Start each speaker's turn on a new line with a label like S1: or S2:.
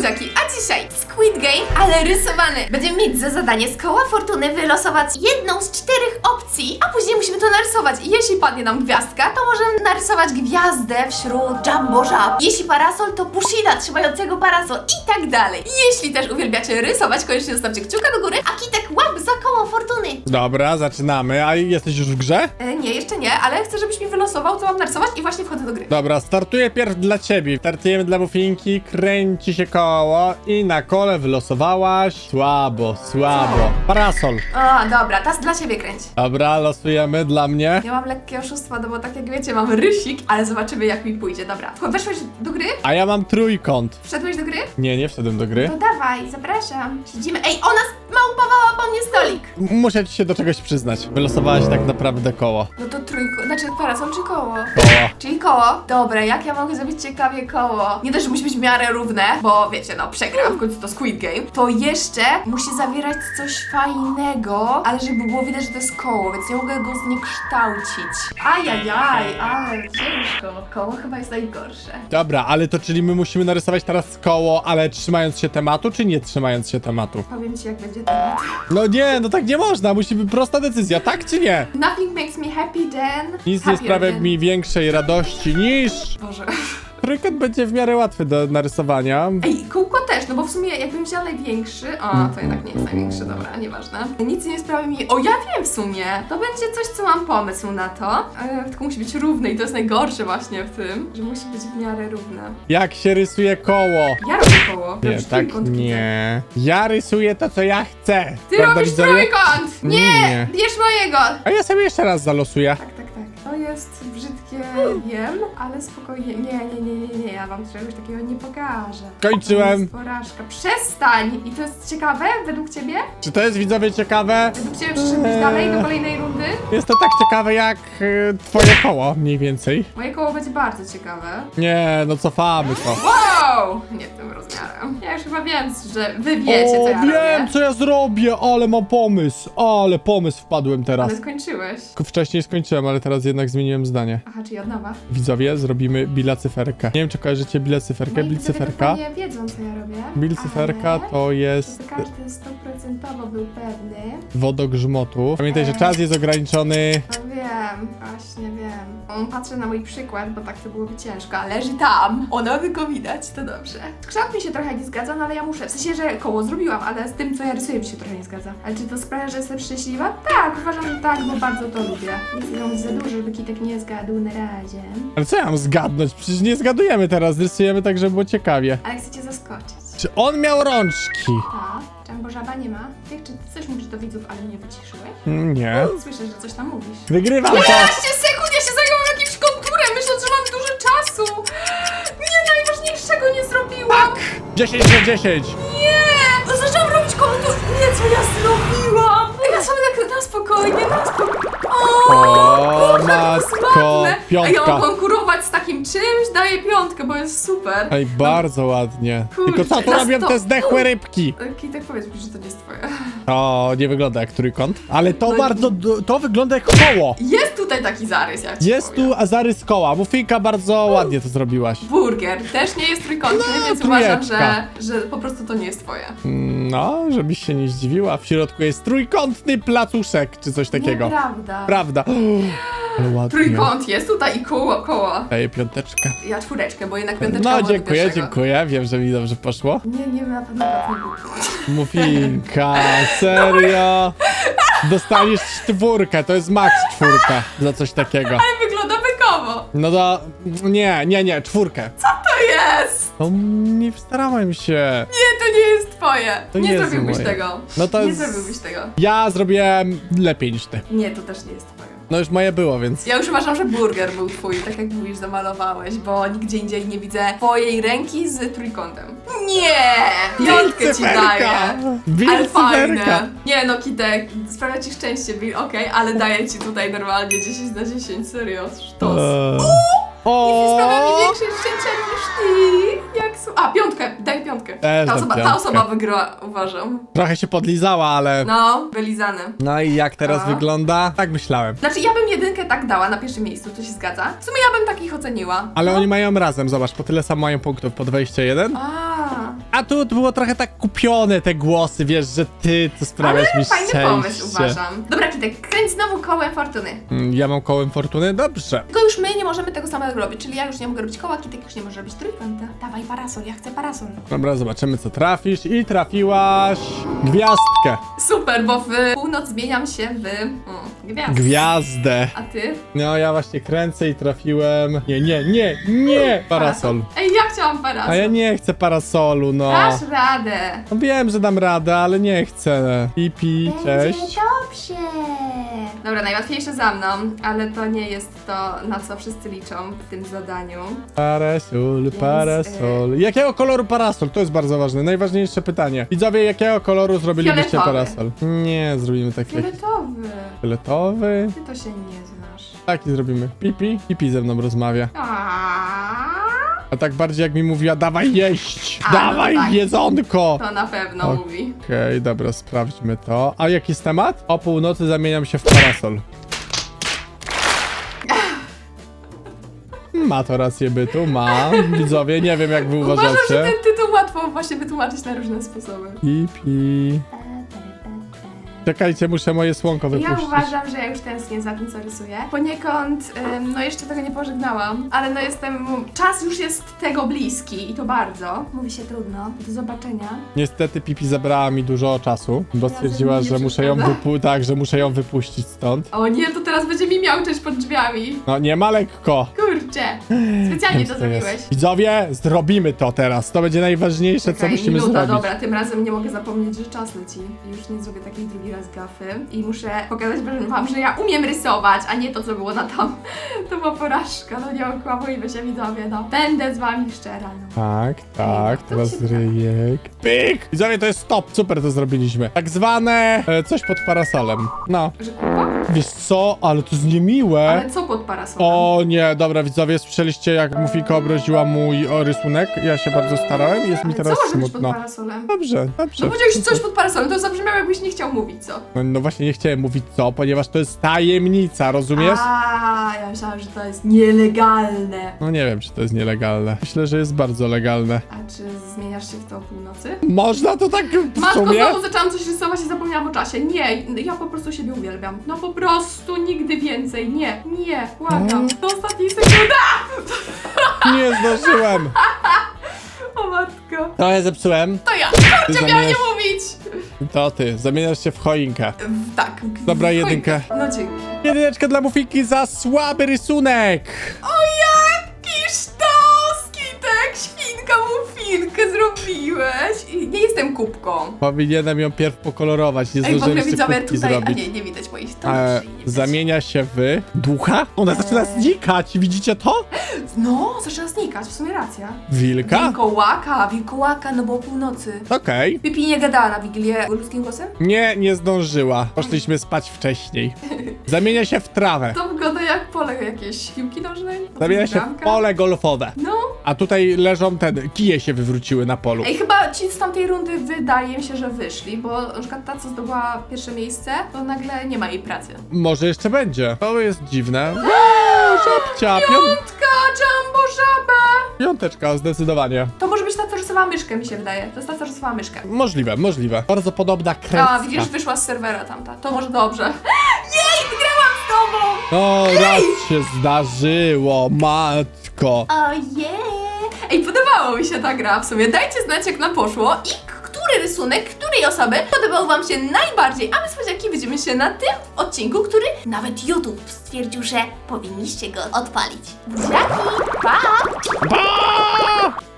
S1: buziaki, a dzisiaj Squid Game, ale rysowany. Będziemy mieć za zadanie z koła fortuny wylosować jedną z czterech opcji, a później musimy to narysować. I jeśli padnie nam gwiazdka, to możemy narysować gwiazdę wśród Jumbo Żab. Jeśli parasol, to Pushida trzymającego parasol i tak dalej. Jeśli też uwielbiacie rysować, koniecznie zostawcie kciuka do góry, a Kitek łap za koło fortuny.
S2: Dobra, zaczynamy. A jesteś już w grze?
S1: E, nie, jeszcze nie, ale chcę, żebyś mi wylosował, co mam narysować i właśnie wchodzę do gry.
S2: Dobra, startuję pierw dla ciebie. Startujemy dla Mufinki, kręci się koło i na kole wylosowałaś. Słabo, słabo. Parasol.
S1: A, dobra, teraz dla ciebie kręć.
S2: Dobra, losujemy dla mnie.
S1: Ja mam lekkie oszustwa, no bo tak jak wiecie, mam rysik, ale zobaczymy jak mi pójdzie. Dobra, weszłeś do gry?
S2: A ja mam trójkąt.
S1: Wszedłeś do gry?
S2: Nie, nie wszedłem do gry.
S1: To dawaj, zapraszam. Siedzimy. Ej, ona małpowała po mnie stolik.
S2: Muszę ci się do czegoś przyznać. Wylosowałaś tak naprawdę koło.
S1: No to trójko, znaczy parasol czy koło?
S2: Koło.
S1: Czyli koło? Dobra, jak ja mogę zrobić ciekawie koło? Nie dość, że musi być w miarę równe, bo wiecie, no przegram, w końcu to Squid Game, to jeszcze musi zawierać coś fajnego, ale żeby było widać, że to jest koło, więc nie mogę go zniekształcić. Ajajaj, ale ciężko. Koło chyba jest najgorsze.
S2: Dobra, ale to czyli my musimy narysować teraz koło, ale trzymając się tematu, czy nie trzymając się tematu?
S1: Powiem ci, jak będzie.
S2: No nie, no tak nie można, musi być prosta decyzja, tak czy nie?
S1: Nothing makes me happy then.
S2: Nic nie
S1: happier
S2: sprawia
S1: than-
S2: mi większej radości niż...
S1: Boże.
S2: Trójkąt będzie w miarę łatwy do narysowania.
S1: Ej, kółko też, no bo w sumie jakbym wzięła największy. O, to jednak nie jest największy, dobra, nieważne. Nic nie sprawi mi. O, ja wiem w sumie. To będzie coś, co mam pomysł na to. E, tylko musi być równy i to jest najgorsze właśnie w tym, że musi być w miarę równe.
S2: Jak się rysuje koło?
S1: Ja robię koło.
S2: Nie, tak
S1: trójkąt,
S2: nie. Ja rysuję to, co ja chcę.
S1: Ty
S2: Prawda,
S1: robisz
S2: widzowie?
S1: trójkąt! Nie!
S2: Nie.
S1: Bierz mojego!
S2: A ja sobie jeszcze raz zalosuję.
S1: Tak, tak, tak. To jest brzydkie, wiem, ale spokojnie. Nie, nie, nie, nie, nie, ja wam czegoś takiego nie pokażę.
S2: Kończyłem.
S1: To jest porażka. Przestań! I to jest ciekawe według ciebie?
S2: Czy to jest widzowie ciekawe?
S1: Według ciebie przyszedłbyś
S2: Eee.
S1: dalej do kolejnej rundy?
S2: Jest to tak ciekawe jak y, twoje koło, mniej więcej.
S1: Moje koło będzie bardzo ciekawe.
S2: Nie, no cofamy to.
S1: Wow! Nie tym rozmiarem. Ja już chyba wiem, że wy wiecie, co ja
S2: wiem,
S1: robię.
S2: co ja zrobię, ale mam pomysł. Ale pomysł wpadłem teraz.
S1: Ale skończyłeś.
S2: Tylko Wcześniej skończyłem, ale teraz jednak zmieniłem zdanie.
S1: Aha, czyli od nowa.
S2: Widzowie, zrobimy bilacyferkę. Nie wiem, czy kojarzycie bilacyferkę.
S1: Moi widzowie
S2: Bilcyferka.
S1: dokładnie wiedzą, co ja robię.
S2: Bilcyferka
S1: ale
S2: to jest
S1: Żeby każdy stoprocentowo był pewny.
S2: wodogrzmotów. Pamiętaj, że czas jest ograniczony.
S1: No wiem, właśnie wiem. On patrzy na mój przykład, bo tak to byłoby ciężko, a leży tam. Ona go widać, to dobrze. Kształt mi się trochę nie zgadza, no ale ja muszę. W sensie, że koło zrobiłam, ale z tym, co ja rysuję, mi się trochę nie zgadza. Ale czy to sprawia, że jestem szczęśliwa? Tak, uważam, że tak, bo bardzo to lubię. Nic nie mam za dużo, żeby Kitek nie zgadł na razie.
S2: Ale co ja mam zgadnąć? Przecież nie zgadujemy teraz, rysujemy tak, żeby było ciekawie.
S1: Ale chcę cię zaskoczyć.
S2: Czy on miał rączki?
S1: Tak, żaba nie ma. Ty, czy ty coś mówisz do widzów, ale mnie wyciszyłeś?
S2: Mm, Nie.
S1: Słyszę, że coś tam mówisz.
S2: Wygrywam to!
S1: 15 sekund, ja się zajęłam jakimś konturem, myśląc, że mam dużo czasu. Nie, najważniejszego nie zrobiłam.
S2: 10 na 10!
S1: Nie! No zaczęłam robić kontur. Nie, co ja zrobiłam? Ja sobie tak na spokojnie, na spokojnie. O,
S2: O,
S1: Boże, to jest
S2: matko,
S1: ładne. A ja
S2: piątka.
S1: mam konkurować z takim czymś, daję piątkę, bo jest super.
S2: Ej, bardzo ładnie.
S1: Kurczę,
S2: Tylko co tu
S1: na
S2: robią
S1: sto-
S2: te zdechłe rybki?
S1: Kitek, powiedz mi, że to nie jest twoje.
S2: O, nie wygląda jak trójkąt. Ale to
S1: No i-
S2: bardzo, to wygląda jak koło.
S1: Jest tutaj taki zarys, jak
S2: Jest tu a zarys koła. Mufinka bardzo ładnie to zrobiłaś.
S1: Burger też nie jest trójkątny,
S2: No,
S1: więc uważam, że,
S2: trójeczka.
S1: że po prostu to nie jest twoje.
S2: No, żebyś się nie zdziwiła. W środku jest trójkątny placuszek, czy coś takiego.
S1: Nieprawda.
S2: Prawda. Ale ładnie.
S1: Trójkąt jest tutaj i koło, koło.
S2: Daję piąteczkę.
S1: Ja czwóreczkę, bo jednak piąteczka
S2: No,
S1: była do
S2: dziękuję,
S1: pierwszego.
S2: dziękuję. Wiem, że mi dobrze poszło.
S1: Nie, nie, na pewno tak nie było.
S2: Mufinka, serio? Dostaniesz czwórkę, to jest max czwórka za coś takiego.
S1: Ale wygląda bykowo.
S2: No to... Nie, nie, nie, czwórkę.
S1: To jest!
S2: No, nie starałem się.
S1: Nie, to nie jest twoje.
S2: To
S1: nie
S2: nie jest
S1: zrobiłbyś
S2: moje.
S1: tego.
S2: No to
S1: nie
S2: jest-
S1: zrobiłbyś tego.
S2: Ja zrobiłem lepiej niż ty.
S1: Nie, to też nie jest twoje.
S2: No już moje było, więc...
S1: Ja już uważam, że burger był twój, tak jak mówisz, zamalowałeś, bo nigdzie indziej nie widzę twojej ręki z trójkątem. Nie! Piątkę ci daję. Ale
S2: Bilcyferka!
S1: fajne. Nie no, Kitek, sprawia ci szczęście, Bill, okej, ale daję ci tutaj normalnie 10 na 10, serio, sztos.
S2: Eee.
S1: Nie sprawia mi
S2: O!
S1: większe szczęścia niż ty. A, piątkę, daj piątkę.
S2: Też
S1: Ta
S2: dam
S1: osoba, ta
S2: piątkę.
S1: osoba wygrała, uważam.
S2: Trochę się podlizała, ale...
S1: No, wylizany.
S2: No i jak teraz
S1: A?
S2: wygląda? Tak myślałem.
S1: Znaczy, ja bym jedynkę tak dała na pierwszym miejscu, to się zgadza. W sumie ja bym takich oceniła.
S2: Ale
S1: no.
S2: oni mają razem, zobacz, po tyle samo mają punktów, po 21.
S1: A,
S2: A tu było trochę tak kupione te głosy, wiesz, że ty to sprawiasz mi
S1: Fajny
S2: szczęście.
S1: pomysł, uważam. Dobra, Kitek, kręć znowu kołem fortuny.
S2: Mm, Ja mam kołem fortuny? Dobrze.
S1: Tylko już my nie możemy tego samego robić, czyli ja już nie mogę robić koła, Kitek już nie może robić trójkąta. Dawaj parasol, ja chcę parasol.
S2: Dobra, zobaczymy co trafisz i trafiłaś gwiazdkę.
S1: Super, bo w północ zmieniam się w mm, gwiazd.
S2: Gwiazdę.
S1: A ty?
S2: No ja właśnie kręcę i trafiłem. Nie, nie, nie, nie! Parasol.
S1: Ej, ja chciałam parasol.
S2: A ja nie chcę parasolu, no.
S1: Dasz radę.
S2: No wiem, że dam radę, ale nie chcę. Pipi, cześć.
S1: dobrze. Dobra, najłatwiejsze za mną, ale to nie jest to, na co wszyscy liczą w tym zadaniu.
S2: Parasol, parasol. Jakiego koloru parasol? To jest bardzo ważne. Najważniejsze pytanie. Widzowie, jakiego koloru zrobilibyście
S1: Fioletowy.
S2: parasol? Nie, zrobimy taki
S1: Fioletowy.
S2: fioletowy.
S1: Ty to się nie znasz.
S2: Taki zrobimy. Pipi, Pipi ze mną rozmawia.
S1: Aaaa.
S2: A tak bardziej jak mi mówiła, dawaj jeść!
S1: A, no
S2: dawaj
S1: tak.
S2: jedzonko!
S1: To na pewno
S2: Ok.
S1: mówi.
S2: Okej, dobra, sprawdźmy to. A jaki jest temat? O północy zamieniam się w parasol. Ma to rację bytu, ma. Widzowie, nie wiem jak wy
S1: Uważam, że
S2: uważacie.
S1: ten tytuł łatwo właśnie wytłumaczyć na różne sposoby.
S2: Pipi. Czekajcie, muszę moje słonko
S1: Ja
S2: wypuścić.
S1: uważam, że ja już tęsknię za tym, co rysuję. Poniekąd, ym, no jeszcze tego nie pożegnałam, ale no jestem, czas już jest tego bliski i to bardzo. Mówi się trudno. Do zobaczenia.
S2: Niestety Pipi zabrała mi dużo czasu, bo
S1: Razem
S2: stwierdziła,
S1: mi nie
S2: że muszę ją
S1: przeszkadza.
S2: wypu- tak, że muszę ją wypuścić stąd.
S1: O nie, to teraz będzie mi miauczeć pod drzwiami.
S2: No nie ma lekko.
S1: Kurczę. Specjalnie to zrobiłeś.
S2: Widzowie, zrobimy to teraz. To będzie najważniejsze, co
S1: Czekaj,
S2: musimy
S1: minuta,
S2: zrobić.
S1: dobra, tym razem nie mogę zapomnieć, że czas leci. Już nie zrobię takiej drugi raz gafy. I muszę pokazać wam, że ja umiem rysować, a nie to, co było na tam. To była porażka, no nie okłamujmy się widzowie, no. Będę z wami szczera, no.
S2: Tak, tak,
S1: to
S2: teraz
S1: da.
S2: ryjek. Pyk! Widzowie, to jest stop, super to zrobiliśmy. Tak zwane e, coś pod parasolem. No,
S1: Że kupa?
S2: Wiesz co, ale to jest niemiłe.
S1: Ale co pod parasolem?
S2: O nie, dobra widzowie, słyszeliście jak Mufika obraziła mój o, rysunek? Ja się bardzo starałem i jest mi teraz
S1: co może być pod
S2: smutno.
S1: parasolem?
S2: Dobrze, dobrze.
S1: No powiedziałeś coś pod parasolem, to zabrzmiało jakbyś nie chciał mówić, co?
S2: No, no właśnie nie chciałem mówić co, ponieważ to jest tajemnica, rozumiesz?
S1: A, ja myślałam, że to jest nielegalne.
S2: No nie wiem, czy to jest nielegalne. Myślę, że jest bardzo legalne.
S1: A czy zmieniasz się w to o północy?
S2: Można to tak w
S1: Matko,
S2: sumie?
S1: znowu zaczęłam coś rysować i zapomniałam o czasie. Nie, ja po prostu siebie uwielbiam. No po prostu nigdy więcej. Nie, nie, błagam. Do ostatniej sekundy.
S2: Nie zdążyłem.
S1: O matko.
S2: Trochę zepsułem.
S1: To ja. Kurczę, miałam nie mówić.
S2: To ty, zamieniasz się w choinkę.
S1: W, tak. w-
S2: Dobra,
S1: w
S2: jedynkę.
S1: choinkę. No dzięki.
S2: Jedyneczka dla Mufiki za słaby rysunek.
S1: O jaki sztos, Kitek, świnka mufinkę zrobiłeś. I nie jestem kubką.
S2: Powinienem ją pierw pokolorować, nie
S1: Ej, w ogóle widzowie
S2: kubki
S1: tutaj, a
S2: zrobić.
S1: nie, nie widać moich
S2: E,
S1: nie widać.
S2: zamienia się w ducha? Ona zaczyna znikać, widzicie to?
S1: No, zaczyna znikać, w sumie racja.
S2: Wilka?
S1: Wilkołaka, wilkołaka, no bo o północy.
S2: Okej.
S1: Pipi nie gadała na Wigilię ludzkim głosem?
S2: Nie, nie zdążyła. Poszliśmy spać wcześniej. Zamienia się w trawę.
S1: To wygląda jak pole jakieś piłki nożnej.
S2: Zamienia się w
S1: Bramka.
S2: pole golfowe.
S1: No.
S2: A tutaj leżą ten, kije się wywróciły na polu.
S1: Ej, chyba ci z tamtej rundy wydaje mi się, że wyszli, bo na przykład ta, co zdobyła pierwsze miejsce, to nagle nie ma jej pracy.
S2: Może jeszcze będzie. To jest dziwne. Żabcia, pią
S1: Piątka, jumbo żaba!
S2: piąteczka, zdecydowanie.
S1: To może być ta, co rysowała myszkę, mi się wydaje. To jest ta, co rysowała myszkę.
S2: Możliwe, możliwe. Bardzo podobna kreska.
S1: A, widzisz, wyszła z serwera tamta. To może dobrze. Jej, wygrałam z tobą!
S2: No, raz się zdarzyło, matko.
S1: Ojej! Ej, podobało mi się ta gra w sumie. Dajcie znać, jak nam poszło i który rysunek, której osoby podobał wam się najbardziej. A my słodziaki widzimy się na tym odcinku, który nawet YouTube stwierdził, że powinniście go odpalić. Buziaki, pa!
S2: Pa!